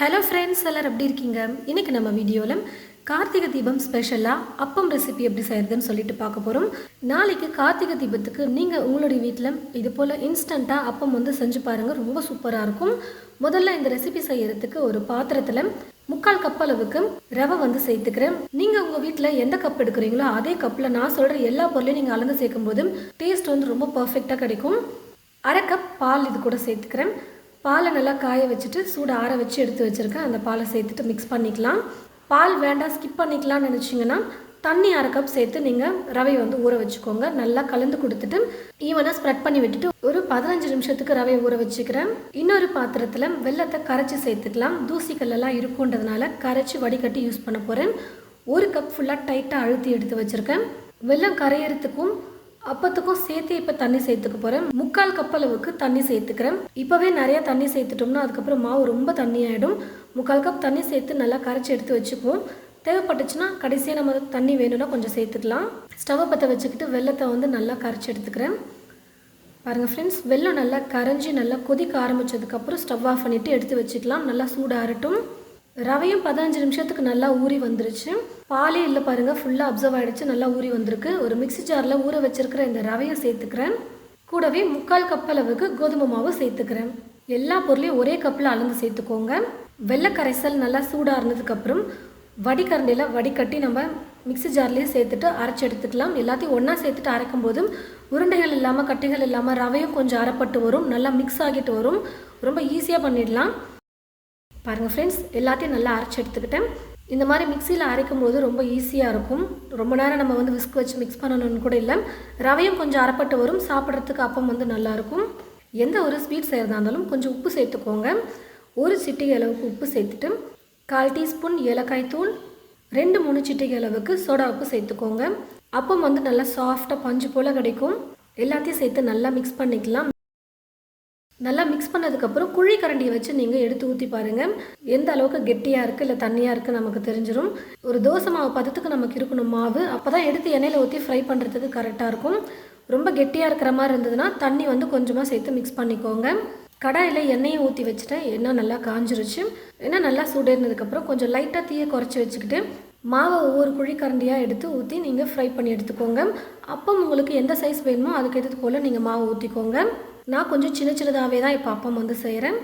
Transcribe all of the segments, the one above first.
Hello friends எல்லோரும் எப்படி இருக்கீங்க? இன்றைக்கி நம்ம வீடியோவில் கார்த்திகை தீபம் ஸ்பெஷலாக அப்பம் ரெசிபி எப்படி செய்கிறதுன்னு சொல்லிட்டு பார்க்க போகிறோம் நாளைக்கு கார்த்திகை தீபத்துக்கு நீங்கள் உங்களுடைய வீட்டில் இது போல் இன்ஸ்டண்ட்டாக அப்பம் வந்து செஞ்சு பாருங்கள் ரொம்ப சூப்பராக இருக்கும். முதல்ல இந்த ரெசிபி செய்கிறதுக்கு ஒரு பாத்திரத்தில் முக்கால் கப் அளவுக்கு ரவை வந்து சேர்த்துக்கிறேன். நீங்கள் உங்கள் வீட்டில் எந்த கப் எடுக்கிறீங்களோ அதே கப்பில் நான் சொல்கிற எல்லா பொருளையும் நீங்கள் அளந்து சேர்க்கும் போது டேஸ்ட் வந்து ரொம்ப பர்ஃபெக்டாக கிடைக்கும். அரை கப் பால் இது கூட சேர்த்துக்கிறேன். பாலை நல்லா காய வச்சுட்டு சூடு ஆற வச்சு எடுத்து வச்சுருக்கேன். அந்த பாலை சேர்த்துட்டு மிக்ஸ் பண்ணிக்கலாம். பால் வேண்டாம் ஸ்கிப் பண்ணிக்கலாம்னு நினச்சிங்கன்னா தண்ணி அரை கப் சேர்த்து நீங்கள் ரவையை வந்து ஊற வச்சுக்கோங்க. நல்லா கலந்து கொடுத்துட்டு ஈவனாக ஸ்ப்ரெட் பண்ணி விட்டுட்டு ஒரு பதினஞ்சு நிமிஷத்துக்கு ரவையை ஊற வச்சுக்கிறேன். இன்னொரு பாத்திரத்தில் வெள்ளத்தை கரைச்சி சேர்த்துக்கலாம். தூசிக்கல்லாம் இருக்குன்றதுனால கரைச்சி வடிகட்டி யூஸ் பண்ண போகிறேன் ஒரு கப் ஃபுல்லாக டைட்டாக அழுத்தி எடுத்து வச்சுருக்கேன். வெள்ளம் கரையிறதுக்கும் அப்பத்துக்கும் சேர்த்து இப்போ தண்ணி சேர்த்துக்க போகிறேன் முக்கால் கப் அளவுக்கு தண்ணி சேர்த்துக்கிறேன். இப்போவே நிறைய தண்ணி சேர்த்துட்டோம்னா அதுக்கப்புறம் மாவு ரொம்ப தண்ணி ஆகிடும் முக்கால் கப் தண்ணி சேர்த்து நல்லா கரைச்சி எடுத்து வச்சுக்குவோம். தேவைப்பட்டுச்சுன்னா கடைசியாக நம்ம தண்ணி வேணும்னா கொஞ்சம் சேர்த்துக்கலாம். ஸ்டவ்வை பற்ற வச்சுக்கிட்டு வெள்ளத்தை வந்து நல்லா கரைச்சி எடுத்துக்கிறேன். பாருங்கள் ஃப்ரெண்ட்ஸ் வெள்ளம் நல்லா கரைஞ்சி நல்லா கொதிக்க ஆரம்பித்ததுக்கப்புறம் ஸ்டவ் ஆஃப் பண்ணிவிட்டு எடுத்து வச்சுக்கலாம். நல்லா சூடாகட்டும். ரவையும் பதினஞ்சு நிமிஷத்துக்கு நல்லா ஊறி வந்துருச்சு. பாலே இல்லை பாருங்கள் ஃபுல்லாக அப்சர்வ் ஆகிடுச்சு நல்லா ஊறி வந்திருக்கு. ஒரு மிக்சி ஜாரில் ஊற வச்சிருக்கிற இந்த ரவையை சேர்த்துக்கிறேன். கூடவே முக்கால் கப் அளவுக்கு கோதுமை மாவு சேர்த்துக்கிறேன். எல்லா பொருளையும் ஒரே கப்பில் அளந்து சேர்த்துக்கோங்க. வெள்ளை கரைசல் நல்லா சூடாகினதுக்கப்புறம் வடிகரண்டியில் வடிகட்டி நம்ம மிக்சி ஜார்லேயே சேர்த்துட்டு அரைச்சி எடுத்துக்கலாம். எல்லாத்தையும் ஒன்றா சேர்த்துட்டு அரைக்கும் போதும் உருண்டைகள் இல்லாமல் கட்டிகள் இல்லாமல் ரவையும் கொஞ்சம் அரைப்பட்டு வரும். நல்லா மிக்ஸ் ஆகிட்டு வரும். ரொம்ப ஈஸியாக பண்ணிடலாம். பாருங்கள் ஃப்ரெண்ட்ஸ் எல்லாத்தையும் நல்லா அரைச்சி எடுத்துக்கிட்டேன். இந்த மாதிரி மிக்சியில் அரைக்கும் போது ரொம்ப ஈஸியாக இருக்கும். ரொம்ப நேரம் நம்ம வந்து விஸ்க் வச்சு மிக்ஸ் பண்ணணும்னு கூட இல்லை. ரவையும் கொஞ்சம் அரைப்பட்டு வரும். சாப்பிட்றதுக்கு அப்பம் வந்து நல்லாயிருக்கும் எந்த ஒரு ஸ்வீட் செய்கிறதா இருந்தாலும் கொஞ்சம் உப்பு சேர்த்துக்கோங்க. ஒரு சிட்டிகை அளவுக்கு உப்பு சேர்த்துட்டு கால் டீஸ்பூன் ஏலக்காய் தூள் ரெண்டு மூணு சிட்டிகை அளவுக்கு சோடா உப்பு சேர்த்துக்கோங்க. அப்பம் வந்து நல்லா சாஃப்டாக பஞ்சு போல் கிடைக்கும். எல்லாத்தையும் சேர்த்து நல்லா மிக்ஸ் பண்ணிக்கலாம். நல்லா மிக்ஸ் பண்ணதுக்கப்புறம் குழி கரண்டியை வச்சு நீங்கள் எடுத்து ஊற்றி பாருங்கள் எந்த அளவுக்கு கெட்டியாக இருக்குது இல்லை தண்ணியாக இருக்குது நமக்கு தெரிஞ்சிடும் ஒரு தோசை மாவு பதத்துக்கு நமக்கு இருக்கணும் மாவு. அப்போ தான் எடுத்து எண்ணெயில் ஊற்றி ஃப்ரை பண்ணுறதுக்கு கரெக்டாக இருக்கும். ரொம்ப கெட்டியாக இருக்கிற மாதிரி இருந்ததுன்னா தண்ணி வந்து கொஞ்சமாக சேர்த்து மிக்ஸ் பண்ணிக்கோங்க. கடாயில் எண்ணெயை ஊற்றி வச்சுட்டேன். எண்ணெய் நல்லா காஞ்சிருச்சு. எண்ணெய் நல்லா சூடேறினதுக்கப்புறம் கொஞ்சம் லைட்டாக தீயை குறைச்சி வச்சுக்கிட்டு மாவை ஒவ்வொரு குழி கரண்டியாக எடுத்து ஊற்றி நீங்கள் ஃப்ரை பண்ணி எடுத்துக்கோங்க. அப்போ உங்களுக்கு எந்த சைஸ் வேணுமோ அதுக்கு எடுத்து போல் நீங்கள் மாவு ஊற்றிக்கோங்க நான் கொஞ்சம் சின்ன சின்னதாகவே தான் இப்போ அப்பம் வந்து செய்கிறேன்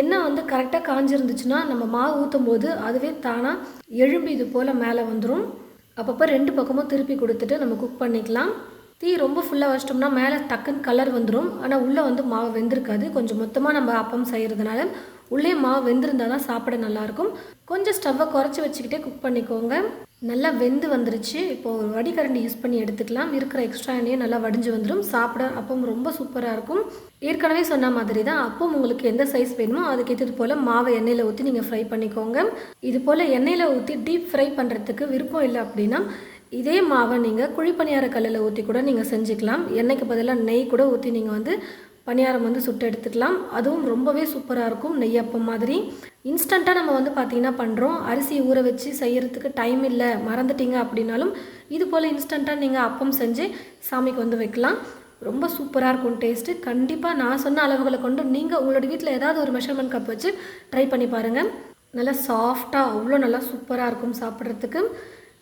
எண்ணெய் வந்து கரெக்டாக காஞ்சிருந்துச்சுன்னா நம்ம மாவு ஊற்றும் போது அதுவே தானாக எழும்பி இது போல் மேலே வந்துடும் அப்பப்போ ரெண்டு பக்கமும் திருப்பி கொடுத்துட்டு நம்ம குக் பண்ணிக்கலாம். தீ ரொம்ப ஃபுல்லாக வச்சிட்டோம்னா மேலே டக்குன்னு கலர் வந்துடும் ஆனால் உள்ளே வந்து மாவு வெந்திருக்காது. கொஞ்சம் மொத்தமாக நம்ம அப்பம் செய்கிறதுனால உள்ளே மாவு வெந்திருந்தால் தான் சாப்பிட நல்லாயிருக்கும். கொஞ்சம் ஸ்டவ்வை குறைச்சி வச்சுக்கிட்டே குக் பண்ணிக்கோங்க. நல்லா வெந்து வந்துருச்சு. இப்போது ஒரு வடிகரண்டி யூஸ் பண்ணி எடுத்துக்கலாம். இருக்கிற எக்ஸ்ட்ரா எண்ணெயும் நல்லா வடிஞ்சு வந்துடும் சாப்பிட அப்பம் ரொம்ப சூப்பராக இருக்கும். ஏற்கனவே சொன்ன மாதிரி தான் அப்பம் உங்களுக்கு எந்த சைஸ் வேணுமோ அதுக்கேற்றது போல் மாவை எண்ணெயில் ஊற்றி நீங்கள் ஃப்ரை பண்ணிக்கோங்க. இது போல் எண்ணெயில் ஊற்றி டீப் ஃப்ரை பண்ணுறதுக்கு விருப்பம் இல்லை அப்படின்னா இதே மாவை நீங்கள் குழிப்பணியார கல்லில் ஊற்றி கூட நீங்கள் செஞ்சுக்கலாம். எண்ணெய்க்கு பதிலாக நெய் கூட ஊற்றி நீங்கள் வந்து பணியாரம் வந்து சுட்டு எடுத்துக்கலாம். அதுவும் ரொம்பவே சூப்பராக இருக்கும் நெய்யப்பம் மாதிரி. இன்ஸ்டண்ட்டாக நம்ம வந்து பார்த்திங்கன்னா பண்ணுறோம் அரிசி ஊற வச்சு செய்கிறதுக்கு டைம் இல்லை மறந்துட்டீங்க அப்படின்னாலும் இது போல் இன்ஸ்டண்ட்டாக நீங்கள் அப்பம் செஞ்சு சாமிக்கு வந்து வைக்கலாம். ரொம்ப சூப்பராக இருக்கும் டேஸ்ட்டு கண்டிப்பாக நான் சொன்ன அளவுகளை கொண்டு நீங்கள் உங்களோட வீட்டில் ஏதாவது ஒரு மெஷர்மெண்ட் கப் வச்சு ட்ரை பண்ணி பாருங்கள் நல்லா சாஃப்டாக அவ்வளோ நல்லா சூப்பராக இருக்கும் சாப்பிட்றதுக்கு.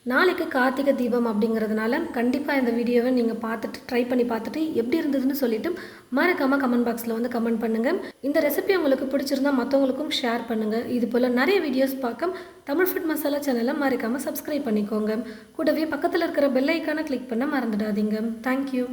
நாளைக்கு கார்த்திகை தீபம் அப்படிங்கிறதுனால கண்டிப்பாக இந்த வீடியோவை நீங்கள் பார்த்துட்டு ட்ரை பண்ணி பார்த்துட்டு எப்படி இருந்ததுன்னு சொல்லிவிட்டு மறக்காமல் கமெண்ட் பாக்ஸில் வந்து கமெண்ட் பண்ணுங்கள் இந்த ரெசிபி உங்களுக்கு பிடிச்சிருந்தா மற்றவங்களுக்கும் ஷேர் பண்ணுங்கள் இது போல் நிறைய வீடியோஸ் பார்க்க தமிழ் ஃபுட் மசாலா சேனலை மறக்காமல் சப்ஸ்கிரைப் பண்ணிக்கோங்க. கூடவே பக்கத்தில் இருக்கிற பெல் ஐக்கானை கிளிக் பண்ண மறந்துடாதீங்க. தேங்க்யூ